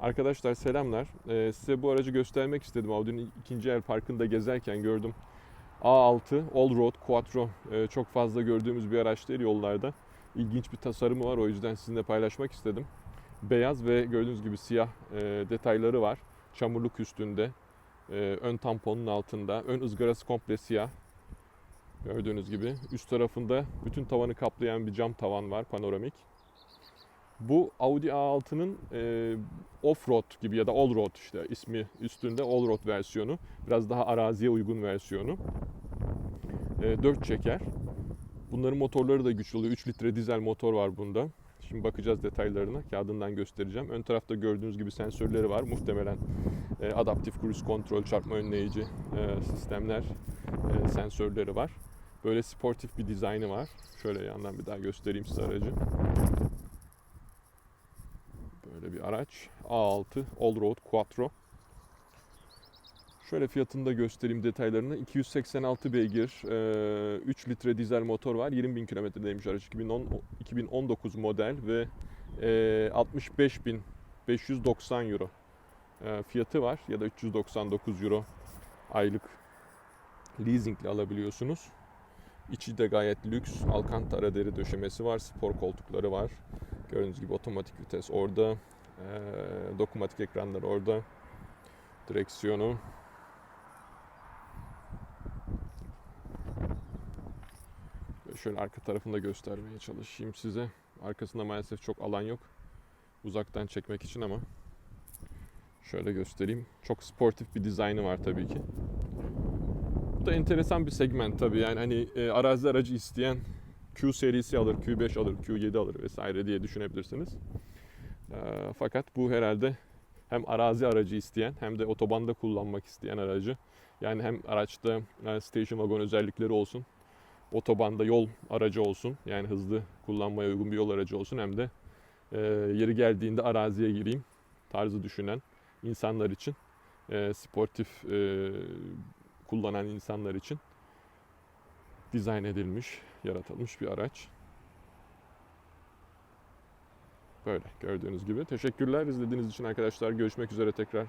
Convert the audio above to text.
Arkadaşlar selamlar. Ee, size bu aracı göstermek istedim. Audi'nin ikinci el parkında gezerken gördüm. A6 Allroad Quattro Ee, çok fazla gördüğümüz bir araç değil yollarda. İlginç bir tasarımı var o yüzden sizinle paylaşmak istedim. Beyaz ve gördüğünüz gibi siyah e, detayları var. Çamurluk üstünde, e, ön tamponun altında, ön ızgarası komple siyah. Gördüğünüz gibi üst tarafında bütün tavanı kaplayan bir cam tavan var panoramik. Bu Audi A6'nın e, off-road gibi ya da all-road işte ismi üstünde all-road versiyonu. Biraz daha araziye uygun versiyonu. E, 4 çeker. Bunların motorları da güçlü oluyor. 3 litre dizel motor var bunda. Şimdi bakacağız detaylarına. Kağıdından göstereceğim. Ön tarafta gördüğünüz gibi sensörleri var. Muhtemelen e, adaptif cruise kontrol, çarpma önleyici e, sistemler, e, sensörleri var. Böyle sportif bir dizaynı var. Şöyle yandan bir daha göstereyim size aracı. Araç. A6 Allroad Quattro. Şöyle fiyatını da göstereyim detaylarını. 286 beygir, e, 3 litre dizel motor var. 20 bin kilometredeymiş araç. 2010, 2019 model ve e, 65.590 euro fiyatı var. Ya da 399 euro aylık leasingle alabiliyorsunuz. İçi de gayet lüks. Alcantara deri döşemesi var. Spor koltukları var. Gördüğünüz gibi otomatik vites orada. Ee, dokunmatik ekranlar orada. Direksiyonu. Şöyle arka tarafını da göstermeye çalışayım size. Arkasında maalesef çok alan yok. Uzaktan çekmek için ama şöyle göstereyim. Çok sportif bir dizaynı var tabii ki. Bu da enteresan bir segment tabii. Yani hani e, arazi aracı isteyen Q serisi alır, Q5 alır, Q7 alır vesaire diye düşünebilirsiniz. E, fakat bu herhalde hem arazi aracı isteyen hem de otobanda kullanmak isteyen aracı. Yani hem araçta e, station wagon özellikleri olsun, otobanda yol aracı olsun. Yani hızlı kullanmaya uygun bir yol aracı olsun hem de e, yeri geldiğinde araziye gireyim tarzı düşünen insanlar için e, sportif kullanan insanlar için dizayn edilmiş, yaratılmış bir araç. Böyle gördüğünüz gibi. Teşekkürler izlediğiniz için arkadaşlar. Görüşmek üzere tekrar.